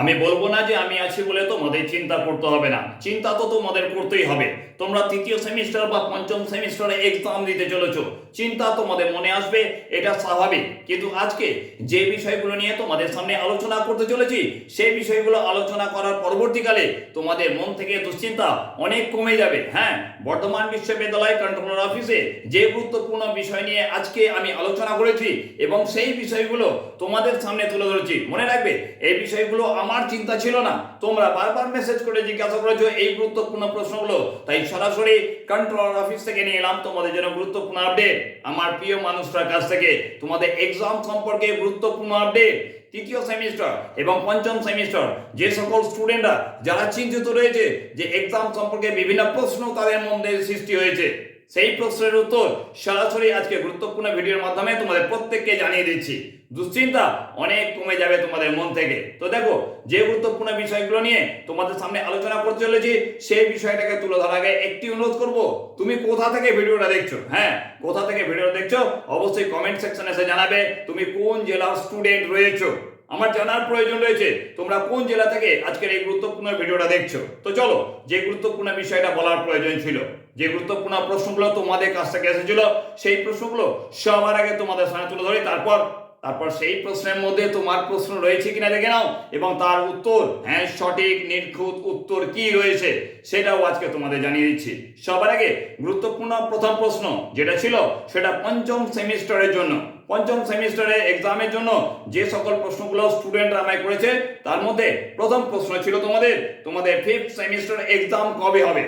আমি বলব না যে আমি আছি বলে তোমাদের চিন্তা করতে হবে না। চিন্তা তো তোমাদের করতেই হবে। তোমরা তৃতীয় সেমিস্টার বা পঞ্চম সেমিস্টারে এক্সাম দিতে চলেছো। চিন্তা তোমাদের মনে আসবে, এটা স্বাভাবিক। কিন্তু আজকে যে বিষয়গুলো নিয়ে তোমাদের সামনে আলোচনা করতে চলেছি, সেই বিষয়গুলো আলোচনা করার পরবর্তীকালে তোমাদের মন থেকে দুশ্চিন্তা অনেক কমে যাবে। হ্যাঁ বর্ধমান বিশ্ববিদ্যালয় কন্ট্রোলার অফিসে যে গুরুত্বপূর্ণ বিষয় নিয়ে আজকে আমি আলোচনা করেছি এবং সেই বিষয়গুলো তোমাদের সামনে তুলে ধরেছি। মনে রাখবে, এই বিষয়গুলো আমার চিন্তা ছিল না। তোমরা বারবার মেসেজ করে জিজ্ঞাসা করেছ, এই গুরুত্বপূর্ণ প্রশ্নগুলো। তাই সরাসরি কন্ট্রোলার অফিস থেকে নিয়ে এলাম তোমাদের জন্য গুরুত্বপূর্ণ আপডেট আমার প্রিয় মানুষটার কাছ থেকে তোমাদের এক্সাম সম্পর্কে গুরুত্বপূর্ণ আপডেট তৃতীয় সেমিস্টার এবং পঞ্চম সেমিস্টার যে সকল স্টুডেন্টরা যারা চিন্তিত রয়েছে যে এক্সাম সম্পর্কে বিভিন্ন প্রশ্ন তাদের মধ্যে সৃষ্টি হয়েছে। সেই প্রশ্নের উত্তর সরাসরি আজকে গুরুত্বপূর্ণ ভিডিওর মাধ্যমে তোমাদের প্রত্যেককে জানিয়ে দিচ্ছি। দুশ্চিন্তা অনেক কমে যাবে তোমাদের মন থেকে। তো দেখো, যে গুরুত্বপূর্ণ বিষয়গুলো নিয়ে তোমাদের সামনে আলোচনা করতে চলেছি, সেই বিষয়টাকে তুলে ধরার আগে একটি অনুরোধ করব, তুমি কোথা থেকে ভিডিওটা দেখছ? হ্যাঁ কোথা থেকে ভিডিওটা দেখছ? অবশ্যই কমেন্ট সেকশনে এসে জানাবে, তুমি কোন জেলার স্টুডেন্ট রয়েছো? আমার জানার প্রয়োজন রয়েছে, তোমরা কোন জেলা থেকে আজকের এই গুরুত্বপূর্ণ ভিডিওটা দেখছ? তো চলো, যে গুরুত্বপূর্ণ বিষয়টা বলার প্রয়োজন ছিল, যে গুরুত্বপূর্ণ প্রশ্নগুলো তোমাদের কাছ থেকে এসেছিল, সেই প্রশ্নগুলো সবার আগে তোমাদের সামনে তুলে ধরি, তারপর তারপর সেই প্রশ্নের মধ্যে তোমার প্রশ্ন রয়েছে কিনা দেখে নাও, এবং তার উত্তর হ্যাঁ সঠিক নির্ঘুত উত্তর কি রয়েছে, সেটাও আজকে তোমাদের জানিয়ে দিচ্ছি। সবার আগে গুরুত্বপূর্ণ প্রথম প্রশ্ন যেটা ছিল, সেটা পঞ্চম সেমিস্টারের জন্য। পঞ্চম সেমিস্টারে এক্সামের জন্য যে সকল প্রশ্নগুলো স্টুডেন্টরা আমায় করেছে, তার মধ্যে প্রথম প্রশ্ন ছিল তোমাদের তোমাদের ফিফথ সেমিস্টার এক্সাম কবে হবে?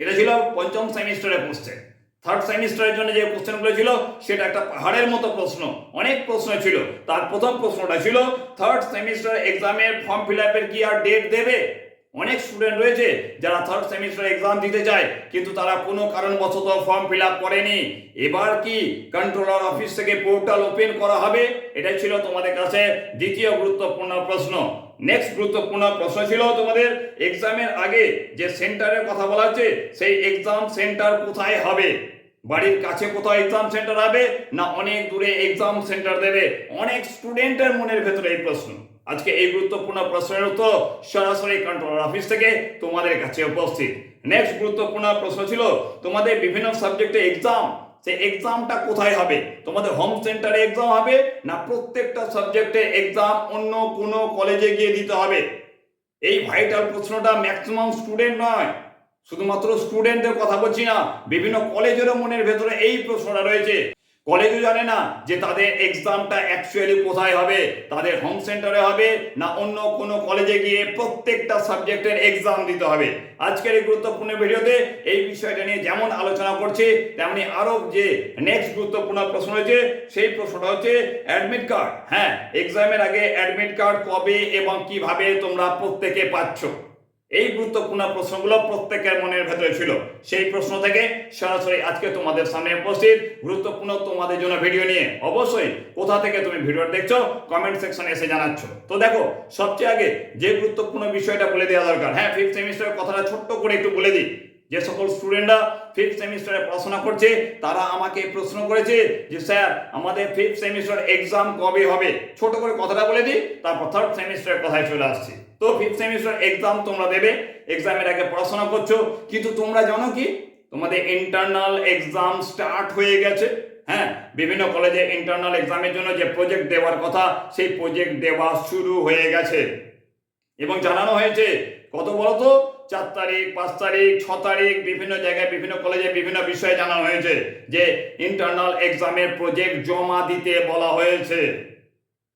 এটা ছিল পঞ্চম সেমিস্টারে কোশ্চেন থার্ড সেমিস্টারের জন্য যে কোশ্চেনগুলো ছিল, সেটা একটা পাহাড়ের মতো প্রশ্ন, অনেক প্রশ্ন ছিল। তার প্রথম প্রশ্নটা ছিল থার্ড সেমিস্টার এক্সামের ফর্ম ফিল আপের কি আর ডেট দেবে? অনেক স্টুডেন্ট রয়েছে যারা থার্ড সেমিস্টার এক্সাম দিতে চায়, কিন্তু তারা কোনো কারণবশত ফর্ম ফিল আপ করেনি। এবার কি কন্ট্রোলার অফিস থেকে পোর্টাল ওপেন করা হবে? এটাই ছিল তোমাদের কাছে দ্বিতীয় গুরুত্বপূর্ণ প্রশ্ন। নেক্সট গুরুত্বপূর্ণ প্রশ্ন ছিল তোমাদের এক্সামের আগে যে সেন্টারের কথা বলা হচ্ছে, সেই এক্সাম সেন্টার কোথায় হবে? বাড়ির কাছে কোথাও এক্সাম সেন্টার হবে না অনেক দূরে এক্সাম সেন্টার দেবে? অনেক স্টুডেন্টের মনের ভেতরে এই প্রশ্ন। আজকে এই গুরুত্বপূর্ণ প্রশ্নের উত্তর সরাসরি কন্ট্রোলার অফিস থেকে তোমাদের কাছে উপস্থিত। নেক্সট গুরুত্বপূর্ণ প্রশ্ন ছিল, তোমাদের বিভিন্ন সাবজেক্টে এক্সাম সেই এক্সামটা কোথায় হবে? তোমাদের হোম সেন্টারে এক্সাম হবে না প্রত্যেকটা সাবজেক্টে এক্সাম অন্য কোনো কলেজে গিয়ে দিতে হবে? এই ভাইটাল প্রশ্নটা ম্যাক্সিমাম স্টুডেন্ট নয়, শুধুমাত্র স্টুডেন্টদের কথা বলছি না, বিভিন্ন কলেজেরও মনের ভেতরে এই প্রশ্নটা রয়েছে। কলেজও জানে না যে তাদের এক্সামটা অ্যাকচুয়ালি কোথায় হবে, তাদের হোম সেন্টারে হবে, না অন্য কোনো কলেজে গিয়ে প্রত্যেকটা সাবজেক্টের এক্সাম দিতে হবে। আজকের এই গুরুত্বপূর্ণ ভিডিওতে এই বিষয়টা নিয়ে যেমন আলোচনা করছি, তেমনি আরও যে নেক্সট গুরুত্বপূর্ণ প্রশ্ন রয়েছে, সেই প্রশ্নটা হচ্ছে অ্যাডমিট কার্ড হ্যাঁ এক্সামের আগে অ্যাডমিট কার্ড কবে এবং কীভাবে তোমরা প্রত্যেকে পাচ্ছ? এই গুরুত্বপূর্ণ প্রশ্নগুলো প্রত্যেকের মনের ভেতরে ছিল। সেই প্রশ্ন থেকে সরাসরি আজকে তোমাদের সামনে উপস্থিত। গুরুত্বপূর্ণ তোমাদের জন্য ভিডিও নিয়ে অবশ্যই কোথা থেকে তুমি ভিডিও দেখছ কমেন্ট সেকশনে এসে জানাচ্ছ। তো দেখো, সবচেয়ে আগে যে গুরুত্বপূর্ণ বিষয়টা বলে দেওয়া দরকার হ্যাঁ ফিফথ সেমিস্টারের কথাটা ছোট্ট করে একটু বলে দিই। যে সকল স্টুডেন্টরা ফিফথ সেমিস্টারে পড়াশোনা করছে, তারা আমাকে প্রশ্ন করেছে যে, স্যার, আমাদের ফিফথ সেমিস্টার এক্সাম কবে হবে? ছোট করে কথাটা বলে দিই, তারপর থার্ড সেমিস্টারের কথায় চলে আসছি। তো ফিফথ সেমিস্টার এক্সাম তোমরা দেবে। এক্সামের আগে পড়াশোনা করছ। কিন্তু তোমরা জানো কি? তোমাদের ইন্টারনাল এক্সাম স্টার্ট হয়ে গেছে। হ্যাঁ? বিভিন্ন কলেজে ইন্টারনাল এক্সামের জন্য যে প্রজেক্ট দেওয়ার কথা, সেই প্রজেক্ট দেওয়া শুরু হয়ে গেছে। এবং জানানো হয়েছে, কত বলতো? চার তারিখ, পাঁচ তারিখ, ছ তারিখ, বিভিন্ন জায়গায়, বিভিন্ন কলেজে বিভিন্ন বিষয়ে জানানো হয়েছে যে ইন্টারনাল এক্সামের প্রজেক্ট জমা দিতে বলা হয়েছে।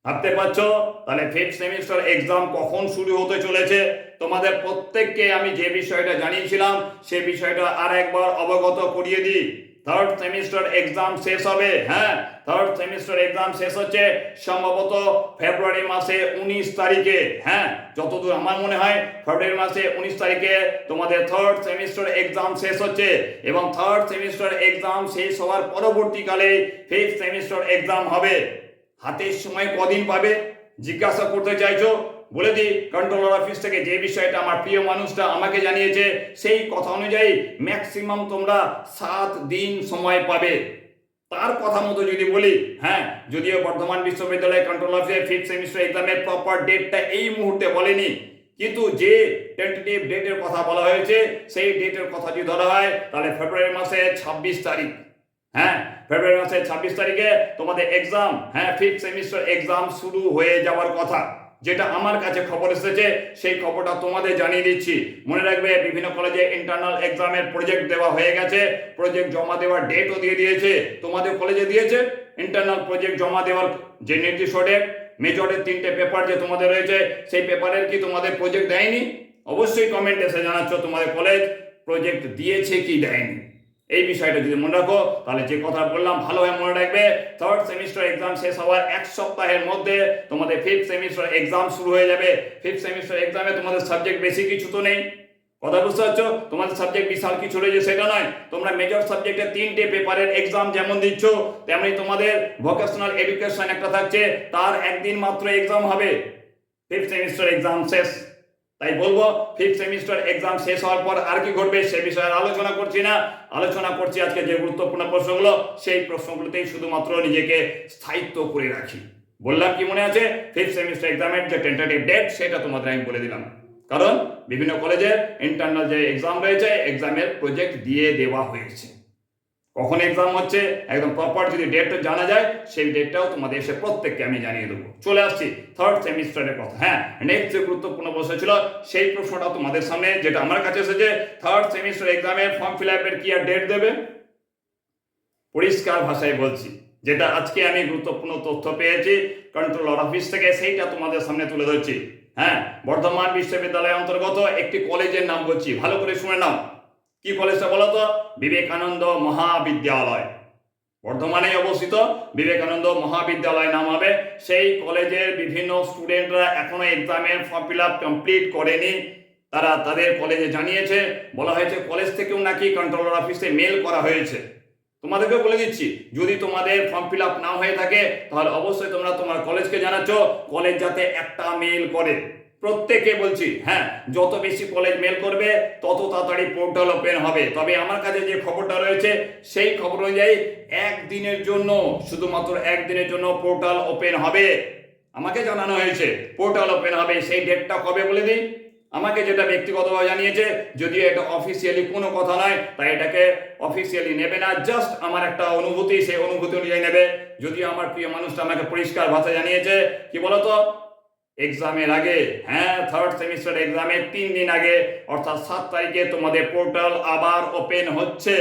ভাবতে পারছ? তাহলে ফিফথ সেমিস্টার এক্সাম কখন শুরু হতে চলেছে? তোমাদের প্রত্যেককে আমি যে বিষয়টা জানিয়েছিলাম, সে বিষয়টা আর একবার অবগত করিয়ে দিই। থার্ড সেমিস্টার এক্সাম শেষ হবে হ্যাঁ? থার্ড সেমিস্টার এক্সাম শেষ হচ্ছে সম্ভবত ফেব্রুয়ারি মাসে উনিশ তারিখে হ্যাঁ? যতদূর আমার মনে হয়, ফেব্রুয়ারি মাসে উনিশ তারিখে তোমাদের থার্ড সেমিস্টার এক্সাম শেষ হচ্ছে এবং থার্ড সেমিস্টার এক্সাম শেষ হওয়ার পরবর্তীকালে ফিফথ সেমিস্টার এক্সাম হবে। হাতের সময় কদিন পাবে? জিজ্ঞাসা করতে চাইছো? বলে দিই কন্ট্রোলার অফিস থেকে যে বিষয়টা আমার প্রিয় মানুষটা আমাকে জানিয়েছে, সেই কথা অনুযায়ী ম্যাক্সিমাম তোমরা সাত দিন সময় পাবে। তার কথা মতো যদি বলি হ্যাঁ যদিও বর্ধমান বিশ্ববিদ্যালয় কন্ট্রোল অফিসে ফিফথ সেমিস্টার এক্সামের প্রপার ডেটটা এই মুহূর্তে বলেনি। কিন্তু যে টেন্টেটিভ ডেটের কথা বলা হয়েছে, সেই ডেটের কথা যদি ধরা হয়, তাহলে ফেব্রুয়ারি মাসে ছাব্বিশ তারিখ হ্যাঁ ফেব্রুয়ারি মাসের ছাব্বিশ তারিখে তোমাদের এক্সাম হ্যাঁ ফিফথ সেমিস্টার এক্সাম শুরু হয়ে যাওয়ার কথা। যেটা আমার কাছে খবর এসেছে, সেই খবরটা তোমাদের জানিয়ে দিচ্ছি। মনে রাখবে, বিভিন্ন কলেজে ইন্টারনাল এক্সামের প্রজেক্ট দেওয়া হয়ে গেছে প্রজেক্ট জমা দেওয়ার ডেটও দিয়ে দিয়েছে। তোমাদের কলেজে দিয়েছে? ইন্টারনাল প্রজেক্ট জমা দেওয়ার যে নির্দিষ্ট ডেট মেজরের তিনটে পেপার যে তোমাদের রয়েছে, সেই পেপারের কি তোমাদের প্রজেক্ট দেয়নি? অবশ্যই কমেন্ট এসে জানাচ্ছ তোমাদের কলেজ প্রজেক্ট দিয়েছে কি দেয়নি। এই বিষয়টা যদি মনে রাখো, তাহলে যে কথা বললাম ভালোভাবে মনে রাখবে। থার্ড সেমিস্টার এক্সাম শেষ হওয়ার এক সপ্তাহের মধ্যে তোমাদের ফিফথ সেমিস্টার এক্সাম শুরু হয়ে যাবে। ফিফথ সেমিস্টার এক্সামে তোমাদের সাবজেক্ট বেশি কিছু তো নেই। কথা বুঝতে পারছ? তোমাদের সাবজেক্ট বিশাল কিছু রয়েছে, সেটা নয়। তোমরা মেজর সাবজেক্টে তিনটে পেপারের এক্সাম যেমন দিচ্ছ, তেমনি তোমাদের ভোকেশনাল এডুকেশন একটা থাকছে, তার একদিন মাত্র এক্সাম হবে। ফিফথ সেমিস্টার এক্সাম শেষ। তাই বলব ফিফথ সেমিস্টার এক্সাম শেষ হওয়ার পর আর কি ঘটবে সে বিষয়ে আলোচনা করছি না। আলোচনা করছি আজকে যে গুরুত্বপূর্ণ প্রশ্নগুলো, সেই প্রশ্নগুলোতেই শুধুমাত্র নিজেকে স্থায়িত্ব করে রাখি। বললাম কি মনে আছে? ফিফথ সেমিস্টার এক্সামের যে টেন্টেটিভ ডেট সেটা তোমাদের আমি বলে দিলাম। কারণ বিভিন্ন কলেজের ইন্টারনাল যে এক্সাম রয়েছে এক্সামের প্রজেক্ট দিয়ে দেওয়া হয়েছে। কখন এক্সাম হচ্ছে, একদম প্রপার যদি ডেটটা জানা যায়, সেই ডেটটাও তোমাদের এসে প্রত্যেককে আমি জানিয়ে দেবো। চলে আসছি থার্ড সেমিস্টারের কথা হ্যাঁ নেক্সট যে গুরুত্বপূর্ণ প্রশ্ন ছিল, সেই প্রশ্নটা তোমাদের সামনে, যেটা আমার কাছে এসেছে থার্ড সেমিস্টার এক্সামের ফর্ম ফিল আপের কি আর ডেট দেবে? পরিষ্কার ভাষায় বলছি, যেটা আজকে আমি গুরুত্বপূর্ণ তথ্য পেয়েছি কন্ট্রোলার অফিস থেকে সেইটা তোমাদের সামনে তুলে ধরছি হ্যাঁ বর্ধমান বিশ্ববিদ্যালয়ের অন্তর্গত একটি কলেজের নাম বলছি, ভালো করে শুনে নাও। কি কলেজটা বলো তো? বিবেকানন্দ মহাবিদ্যালয়। বর্ধমানে অবস্থিত। বিবেকানন্দ মহাবিদ্যালয় নাম হবে। সেই কলেজের বিভিন্ন স্টুডেন্টরা এখনও এক্সামের ফর্ম ফিল আপ কমপ্লিট করেনি। তারা তাদের কলেজে জানিয়েছে, বলা হয়েছে কলেজ থেকেও নাকি কন্ট্রোলার অফিসে মেল করা হয়েছে। তোমাদেরকে বলে দিচ্ছি, যদি তোমাদের ফর্ম ফিল আপ না হয়ে থাকে, তাহলে অবশ্যই তোমরা তোমার কলেজকে জানাচ্ছ। কলেজ যাতে একটা মেল করে। প্রত্যেকে বলছি হ্যাঁ যত বেশি কলেজ মেল করবে, তত তাড়াতাড়ি পোর্টাল ওপেন হবে। তবে আমার কাছে যে খবরটা রয়েছে, সেই খবর অনুযায়ী একদিনের জন্য, শুধুমাত্র একদিনের জন্য পোর্টাল ওপেন হবে। আমাকে জানানো হয়েছে পোর্টাল ওপেন হবে, সেই ডেটটা কবে বলে দিই? আমাকে যেটা ব্যক্তিগতভাবে জানিয়েছে, যদিও এটা অফিসিয়ালি কোনো কথা নয়, তাই এটাকে অফিসিয়ালি নেবে না জাস্ট আমার একটা অনুভূতি, সেই অনুভূতি অনুযায়ী নেবে। যদিও আমার প্রিয় মানুষটা আমাকে পরিষ্কার ভাষা জানিয়েছে, কি বলতো? এক্সামের আগে হ্যাঁ থার্ড সেমিস্টার এক্সামের তিন দিন আগে, অর্থাৎ সাত তারিখে তোমাদের পোর্টাল আবার ওপেন হচ্ছে।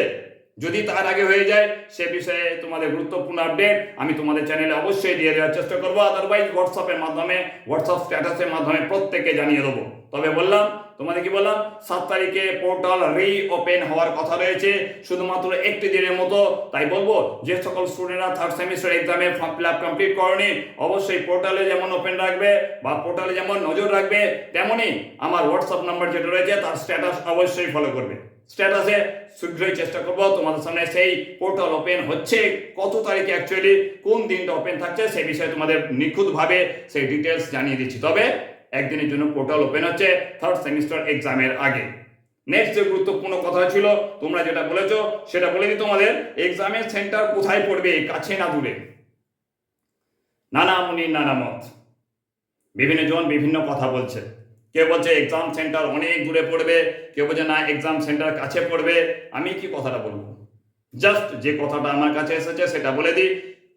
যদি তার আগে হয়ে যায়, সে বিষয়ে তোমাদের গুরুত্বপূর্ণ আপডেট আমি তোমাদের চ্যানেলে অবশ্যই দিয়ে দেওয়ার চেষ্টা করব। আদারওয়াইজ হোয়াটসঅ্যাপের মাধ্যমে হোয়াটসঅ্যাপ স্ট্যাটাসের মাধ্যমে প্রত্যেককে জানিয়ে দেবো। তবে বললাম, তোমাদের কি বললাম? সাত তারিখে পোর্টাল রি ওপেন হওয়ার কথা রয়েছে। শুধুমাত্র একটি দিনের মতো, তাই বলব, যে সকল স্টুডেন্টরা থার্ড সেমিস্টার এক্সামে ফর্ম ফিল আপ কমপ্লিট করেনি, অবশ্যই পোর্টালে যেমন ওপেন রাখবে বা পোর্টালে যেমন নজর রাখবে তেমনই আমার হোয়াটসঅ্যাপ নাম্বার যেটা রয়েছে, তার স্ট্যাটাস অবশ্যই ফলো করবে। স্ট্যাটাসে শীঘ্রই চেষ্টা করব। তোমাদের সামনে সেই পোর্টাল ওপেন হচ্ছে। কত তারিখে অ্যাকচুয়ালি কোন দিনটা ওপেন থাকছে সেই বিষয়ে তোমাদের নিখুঁতভাবে সেই ডিটেলস জানিয়ে দিচ্ছি। তবে একদিনের জন্য পোর্টাল ওপেন হচ্ছে থার্ড সেমিস্টার এক্সামের আগে। নেক্সট যে গুরুত্বপূর্ণ কথা ছিল, তোমরা যেটা বলেছ, সেটা বলে দিই তোমাদের এক্সামের সেন্টার কোথায় পড়বে, কাছে না দূরে? নানা মুনি নানা মত বিভিন্ন জন বিভিন্ন কথা বলছে। কেউ বলছে এক্সাম সেন্টার অনেক দূরে পড়বে, কেউ বলছে না এক্সাম সেন্টার কাছে পড়বে। আমি কি কথাটা বলব? জাস্ট যে কথাটা আমার কাছে এসেছে সেটা বলে দিই।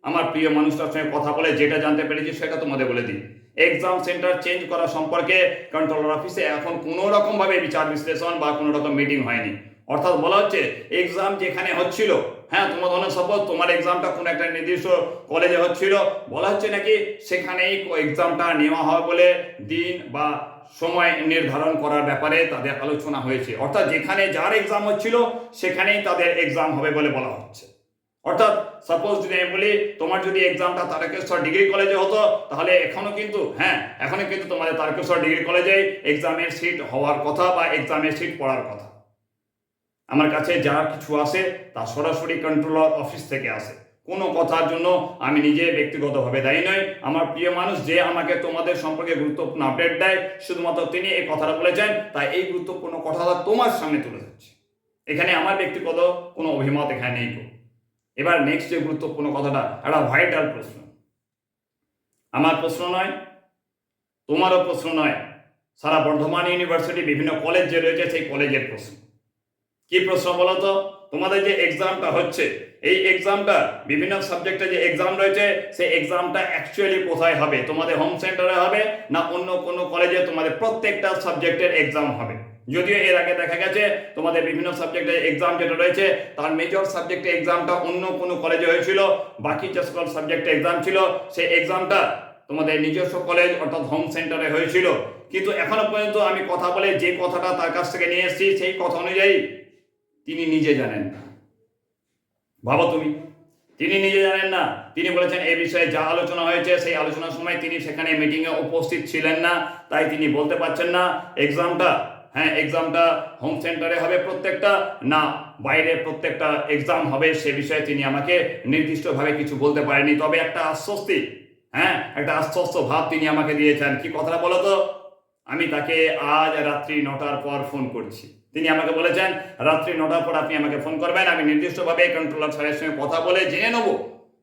আমার প্রিয় মানুষটার সঙ্গে কথা বলে যেটা জানতে পেরেছি সেটা তোমাদের বলে দিই। এক্সাম সেন্টার চেঞ্জ করা সম্পর্কে কন্ট্রোলার অফিসে এখন কোনো রকমভাবে বিচার বিশ্লেষণ বা কোনো রকম মিটিং হয়নি। অর্থাৎ বলা হচ্ছে এক্সাম যেখানে হচ্ছিল হ্যাঁ তোমার ধরনের সাপোজ তোমার এক্সামটা কোনো একটা নির্দিষ্ট কলেজে হচ্ছিল, বলা হচ্ছে নাকি সেখানেই এক্সামটা নেওয়া হবে বলে দিন বা সময় নির্ধারণ করার ব্যাপারে তাদের আলোচনা হয়েছে। অর্থাৎ যেখানে যার এক্সাম হচ্ছিল, সেখানেই তাদের এক্সাম হবে বলে বলা হচ্ছে। অর্থাৎ সাপোজ যদি আমি বলি, তোমার যদি এক্সামটা তারকেশ্বর ডিগ্রি কলেজে হতো, তাহলে এখনও কিন্তু হ্যাঁ এখনও কিন্তু তোমাদের তারকেশ্বর ডিগ্রি কলেজে এক্সামের সিট হওয়ার কথা বা এক্সামের সিট পড়ার কথা। আমার কাছে যা কিছু আসে তা সরাসরি কন্ট্রোলার অফিস থেকে আসে। কোনো কথার জন্য আমি নিজে ব্যক্তিগতভাবে দায়ী নই। আমার প্রিয় মানুষ যে আমাকে তোমাদের সম্পর্কে গুরুত্বপূর্ণ আপডেট দেয়, শুধুমাত্র তিনি এই কথাটা বলেছেন, তাই এই গুরুত্বপূর্ণ কথাটা তোমার সামনে তুলে ধরছি। এখানে আমার ব্যক্তিগত কোনো অভিমত এখানে নেই। এবার নেক্সট যে গুরুত্বপূর্ণ কথাটা, একটা ভাইটাল প্রশ্ন। আমার প্রশ্ন নয়, তোমারও প্রশ্ন নয়, সারা বর্ধমান ইউনিভার্সিটি বিভিন্ন কলেজ যে রয়েছে সেই কলেজের প্রশ্ন। কি প্রশ্ন বলো তো? তোমাদের যে এক্সামটা হচ্ছে, এই এক্সামটা বিভিন্ন সাবজেক্টে যে এক্সাম রয়েছে, সেই এক্সামটা অ্যাকচুয়ালি কোথায় হবে? তোমাদের হোম সেন্টারে হবে না অন্য কোনো কলেজে তোমাদের প্রত্যেকটা সাবজেক্টের এক্সাম হবে? যদিও এর আগে দেখা গেছে, তোমাদের বিভিন্ন সাবজেক্টে এক্সাম যেটা রয়েছে, তার মেজর সাবজেক্টে এক্সামটা অন্য কোনো কলেজে হয়েছিল, বাকি যে সকল সাবজেক্টে এক্সাম ছিল, সেই এক্সামটা তোমাদের নিজস্ব কলেজ অর্থাৎ হোম সেন্টারে হয়েছিল। কিন্তু এখনও পর্যন্ত আমি কথা বলে যে কথাটা তার কাছ থেকে নিয়ে এসেছি, সেই কথা অনুযায়ী তিনি নিজে জানেন না। ভাবো তুমি, তিনি নিজে জানেন না। তিনি বলেছেন এই বিষয়ে যা আলোচনা হয়েছে, সেই আলোচনার সময় তিনি সেখানে মিটিংয়ে উপস্থিত ছিলেন না। তাই তিনি বলতে পারছেন না এক্সামটা হ্যাঁ এক্সামটা হোম সেন্টারে হবে প্রত্যেকটা, না, বাইরে প্রত্যেকটা এক্সাম হবে, সে বিষয়ে তিনি আমাকে নির্দিষ্টভাবে কিছু বলতে পারেনি তবে একটা আশ্বস্তি হ্যাঁ একটা আশ্বস্ত ভাব তিনি আমাকে দিয়েছেন। কি কথাটা বলো তো? আমি তাকে আজ রাত্রি নটার পর ফোন করছি। তিনি আমাকে বলেছেন, রাত্রি নটার পর আপনি আমাকে ফোন করবেন, আমি নির্দিষ্টভাবে কন্ট্রোলার স্যারের সঙ্গে কথা বলে জেনে নেব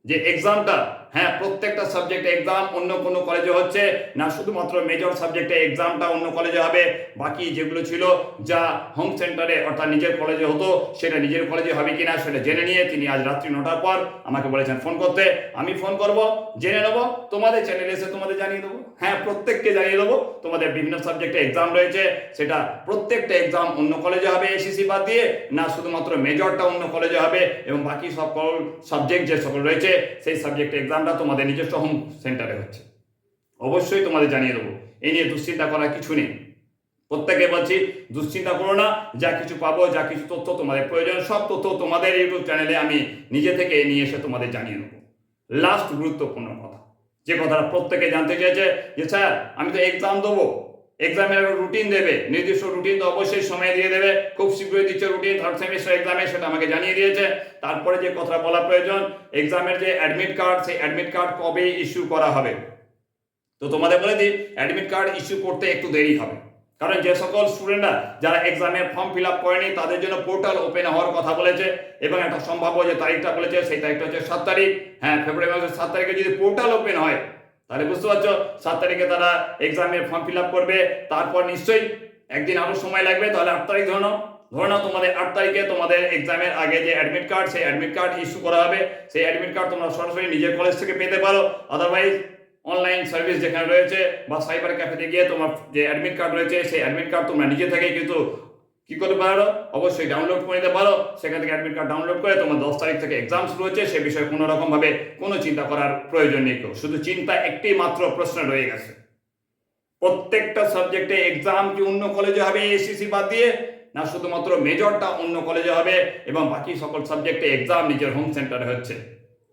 যে এক্সামটা হ্যাঁ প্রত্যেকটা সাবজেক্টে এক্সাম অন্য কোনো কলেজে হচ্ছে না, শুধুমাত্র মেজর সাবজেক্টে এক্সামটা অন্য কলেজে হবে। বাকি যেগুলো ছিল যা হোম সেন্টারে অর্থাৎ নিজের কলেজে হতো, সেটা নিজের কলেজে হবে কিনা সেটা জেনে নিয়ে তিনি আজ রাত্রি নটার পর আমাকে বলেছেন ফোন করতে। আমি ফোন করব, জেনে নেব, তোমাদের চ্যানেলে এসে তোমাদের জানিয়ে দেবো। হ্যাঁ প্রত্যেককে জানিয়ে দেবো, তোমাদের বিভিন্ন সাবজেক্টে এক্সাম রয়েছে, সেটা প্রত্যেকটা এক্সাম অন্য কলেজে হবে এসিসি বাদ দিয়ে, না শুধুমাত্র মেজরটা অন্য কলেজে হবে, এবং বাকি সকল সাবজেক্ট যে সকল রয়েছে, সেই সাবজেক্ট এক্সামটা তোমাদের নিজস্ব হোম সেন্টারে হচ্ছে। অবশ্যই তোমাদের জানিয়ে দেবো। এই নিয়ে দুশ্চিন্তা করার কিছু নেই। প্রত্যেকে বলছি, দুশ্চিন্তা করো না, যা কিছু পাবো, যা কিছু তথ্য তোমাদের প্রয়োজন, সব তথ্য তোমাদের ইউটিউব চ্যানেলে আমি নিজে থেকে নিয়ে এসে তোমাদের জানিয়ে দেবো। লাস্ট গুরুত্বপূর্ণ কথা। যে কথাটা প্রত্যেকে জানতে চেয়েছে, যে স্যার, আমি তো এক্সাম দেবো। এক্সামের রুটিন দেবে, নির্দিষ্ট রুটিন তো অবশ্যই সময় দিয়ে দেবে, খুব শীঘ্রই দিচ্ছে রুটিন থার্ড সেমিস্টার এক্সামে সেটা আমাকে জানিয়ে দিয়েছে। তারপরে যে কথা বলা প্রয়োজন এক্সামের যে অ্যাডমিট কার্ড সেই অ্যাডমিট কার্ড কবে ইস্যু করা হবে? তো তোমাদের বলে দিই অ্যাডমিট কার্ড ইস্যু করতে একটু দেরি হবে। কারণ যে সকল স্টুডেন্টরা যারা এক্সামের ফর্ম ফিল আপ করেনি, তাদের জন্য পোর্টাল ওপেন হওয়ার কথা বলেছে এবং একটা সম্ভাব্য যে তারিখটা বলেছে, সেই তারিখটা হচ্ছে সাত তারিখ। হ্যাঁ ফেব্রুয়ারি মাসের সাত তারিখে যদি পোর্টাল ওপেন হয় তাহলে বুঝতে পারছ? সাত তারিখে তারা এক্সামের ফর্ম ফিল আপ করবে, তারপর নিশ্চয়ই একদিন আরও সময় লাগবে, তাহলে আট তারিখ ধরো। ধরে নাও তোমাদের আট তারিখে তোমাদের এক্সামের আগে যে অ্যাডমিট কার্ড সেই অ্যাডমিট কার্ড ইস্যু করা হবে। সেই অ্যাডমিট কার্ড তোমরা সরাসরি নিজের কলেজ থেকে পেতে পারো। আদারওয়াইজ অনলাইন সার্ভিস যেখানে রয়েছে বা সাইবার ক্যাফেতে গিয়ে তোমার যে অ্যাডমিট কার্ড রয়েছে, সেই অ্যাডমিট কার্ড তোমরা নিজে থেকে কিন্তু কি করতে পারো? অবশ্যই ডাউনলোড করে নিতে পারো। সেখান থেকে অ্যাডমিট কার্ড ডাউনলোড করে তোমার দশ তারিখ থেকে এক্সাম শুরু হচ্ছে, সে বিষয়ে কোনো রকম ভাবে কোনো চিন্তা করার প্রয়োজন নেই শুধু চিন্তা একটি মাত্র প্রশ্ন রয়ে গেছে। প্রত্যেকটা সাবজেক্টে এক্সাম কি অন্য কলেজে হবে এসিসি বাদ দিয়ে? না, শুধুমাত্র মেজরটা অন্য কলেজে হবে এবং বাকি সকল সাবজেক্টে এক্সাম নিজের হোম সেন্টারে হচ্ছে।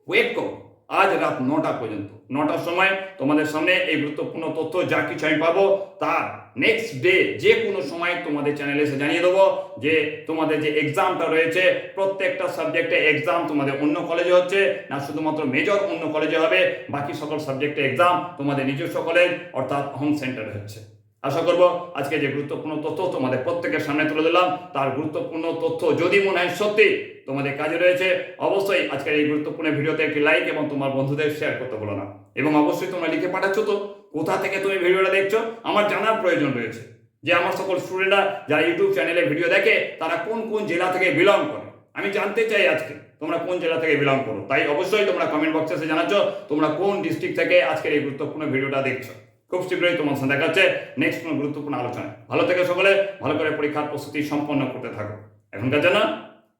ওয়েট করো। আজ রাত নটা পর্যন্ত। নটার সময় তোমাদের সামনে এই গুরুত্বপূর্ণ তথ্য, যা কিছু আমি পাবো, তার নেক্সট ডে যে কোনো সময় তোমাদের চ্যানেলে এসে জানিয়ে দেবো যে তোমাদের যে এক্সামটা রয়েছে, প্রত্যেকটা সাবজেক্টে এক্সাম তোমাদের অন্য কলেজে হচ্ছে, না শুধুমাত্র মেজর অন্য কলেজে হবে, বাকি সকল সাবজেক্টে এক্সাম তোমাদের নিজস্ব কলেজ অর্থাৎ হোম সেন্টারে হচ্ছে। আশা করব আজকে যে গুরুত্বপূর্ণ তথ্য তোমাদের প্রত্যেকের সামনে তুলে দিলাম তার গুরুত্বপূর্ণ তথ্য যদি মনে হয় সত্যি তোমাদের কাজে রয়েছে, অবশ্যই আজকের এই গুরুত্বপূর্ণ ভিডিওতে একটি লাইক এবং তোমার বন্ধুদের শেয়ার করতে বলো না। এবং অবশ্যই তোমরা লিখে পাঠাচ্ছ তো, কোথা থেকে তুমি ভিডিওটা দেখছ, আমার জানার প্রয়োজন রয়েছে যে আমার সকল স্টুডেন্টরা যারা ইউটিউব চ্যানেলে ভিডিও দেখে, তারা কোন কোন জেলা থেকে বিলং করে? আমি জানতে চাই আজকে তোমরা কোন জেলা থেকে বিলং করো? তাই অবশ্যই তোমরা কমেন্ট বক্সে জানাচ্ছ, তোমরা কোন ডিস্ট্রিক্ট থেকে আজকের এই গুরুত্বপূর্ণ ভিডিওটা দেখছ। খুব শীঘ্রই তোমার সাথে দেখা হচ্ছে। নেক্সট কোনো গুরুত্বপূর্ণ আলোচনায়। ভালো থেকে সকলে, ভালো করে পরীক্ষার প্রস্তুতি সম্পন্ন করতে থাকো। এখনকার জন্য,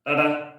টাটা।